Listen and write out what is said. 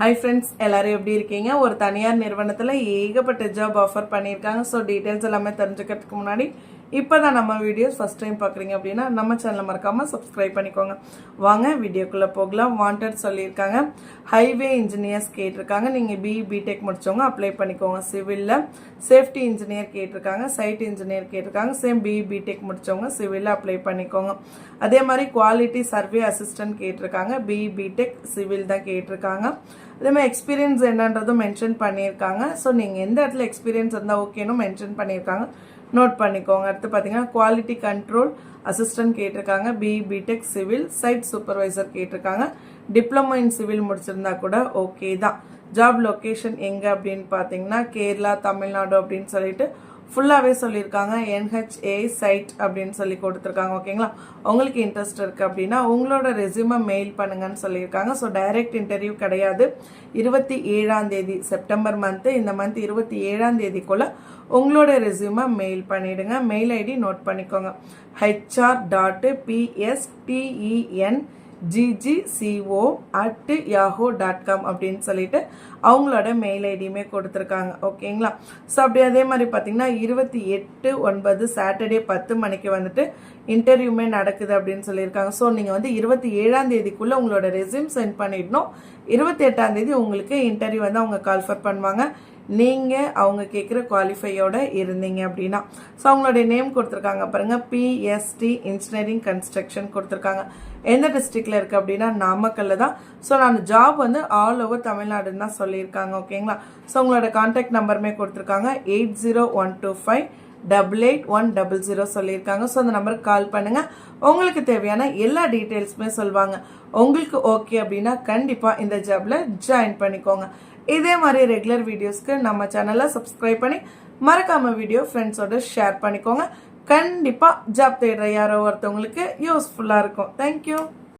Hi friends எல்லாரும் எப்படி இருக்கீங்க? ஒரு தனியார் நிறுவனத்தில் ஏகப்பட்ட ஜாப் ஆஃபர் பண்ணியிருக்காங்க. ஸோ டீட்டெயில்ஸ் எல்லாமே தெரிஞ்சுக்கிறதுக்கு முன்னாடி இப்போ தான் நம்ம வீடியோஸ் ஃபஸ்ட் டைம் பார்க்குறீங்க அப்படின்னா நம்ம சேனலை மறக்காமல் சப்ஸ்கிரைப் பண்ணிக்கோங்க. வாங்க வீடியோக்குள்ளே போகலாம். வாண்டட் சொல்லியிருக்காங்க. ஹைவே இன்ஜினியர்ஸ் கேட்டிருக்காங்க. நீங்கள் பிஇ பிடெக் முடிச்சவங்க அப்ளை பண்ணிக்கோங்க. சிவிலில் சேஃப்டி இன்ஜினியர் கேட்டிருக்காங்க. சைட் இன்ஜினியர் கேட்டிருக்காங்க. சேம் பிஇ பிடெக் முடிச்சவங்க சிவிலில் அப்ளை பண்ணிக்கோங்க. அதே மாதிரி குவாலிட்டி சர்வே அசிஸ்டன்ட் கேட்டிருக்காங்க. பிஇ பிடெக் சிவில் தான் கேட்டிருக்காங்க. அதே மாதிரி எக்ஸ்பீரியன்ஸ் என்னன்றதும் மென்ஷன் பண்ணியிருக்காங்க. ஸோ நீங்கள் எந்த இடத்துல எக்ஸ்பீரியன்ஸ் இருந்தால் ஓகேனும் மென்ஷன் பண்ணியிருக்காங்க. நோட் பண்ணிக்கோங்க. அடுத்து பார்த்தீங்கன்னா குவாலிட்டி கண்ட்ரோல் அசிஸ்டன்ட் கேட்டிருக்காங்க. BE BTech civil site supervisor கேட்டிருக்காங்க. டிப்ளமோ இன் சிவில் முடிச்சிருந்தா கூட ஓகே தான். ஜாப் லொக்கேஷன் எங்கே அப்படின்னு பார்த்தீங்கன்னா கேரளா தமிழ்நாடு அப்படின்னு சொல்லிட்டு ஃபுல்லாகவே சொல்லியிருக்காங்க என்ஹெச்ஏ சைட் அப்படின்னு சொல்லி கொடுத்துருக்காங்க ஓகேங்களா உங்களுக்கு இன்ட்ரெஸ்ட் இருக்குது அப்படின்னா உங்களோட ரெஸ்யூமை மெயில் பண்ணுங்கன்னு சொல்லியிருக்காங்க. ஸோ டைரக்ட் இன்டர்வியூ கிடையாது. இருபத்தி ஏழாம் தேதி செப்டம்பர் மந்த்து இந்த மந்த் இருபத்தி ஏழாம் தேதிக்குள்ளே உங்களோட ரெஸ்யூமை மெயில் பண்ணிவிடுங்க மெயில் ஐடி நோட் பண்ணிக்கோங்க. HR dot BSTEN GGCO at Yahoo dot com அப்படின்னு சொல்லிட்டு அவங்களோட மெயில் ஐடியுமே கொடுத்துருக்காங்க. ஓகேங்களா ஸோ அப்படி அதே மாதிரி பார்த்தீங்கன்னா இருபத்தி எட்டு ஒன்பது சாட்டர்டே பத்து மணிக்கு வந்துட்டு இன்டர்வியூமே நடக்குது அப்படின்னு சொல்லியிருக்காங்க. ஸோ நீங்கள் வந்து இருபத்தி ஏழாம் தேதிக்குள்ளே உங்களோட ரெஸ்யூம் சென்ட் பண்ணிடணும். இருபத்தி எட்டாம் தேதி உங்களுக்கு இன்டர்வியூ வந்து அவங்க கால்ஃபர் பண்ணுவாங்க. நீங்கள் அவங்க கேட்குற குவாலிஃபையோட இருந்தீங்க அப்படின்னா. ஸோ அவங்களுடைய நேம் கொடுத்துருக்காங்க. பாருங்கள் பிஎஸ்டி இன்ஜினியரிங் கன்ஸ்ட்ரக்ஷன் கொடுத்துருக்காங்க. எந்த டிஸ்ட்ரிக்டில் இருக்குது அப்படின்னா நாமக்கல்ல தான். ஸோ நான் ஜாப் வந்து ஆல் ஓவர் தமிழ்நாடுன்னு தான் சொல்லியிருக்காங்க ஓகேங்களா ஸோ உங்களோட கான்டாக்ட் நம்பருமே கொடுத்துருக்காங்க eight zero one two five double eight one double zero சொல்லியிருக்காங்க. ஸோ அந்த நம்பருக்கு கால் பண்ணுங்கள் உங்களுக்கு தேவையான எல்லா டீட்டெயில்ஸுமே சொல்லுவாங்க. உங்களுக்கு ஓகே அப்படின்னா கண்டிப்பாக இந்த ஜாபில் ஜாயின் பண்ணிக்கோங்க. இதே மாதிரி ரெகுலர் வீடியோஸ்க்கு நம்ம சேனலை சப்ஸ்கிரைப் பண்ணி மறக்காமல் வீடியோ ஃப்ரெண்ட்ஸோட ஷேர் பண்ணிக்கோங்க. கண்டிப்பாக ஜாப் தேடுற யாரோ ஒருத்தவங்களுக்கு யூஸ்ஃபுல்லாக இருக்கும். தேங்க்யூ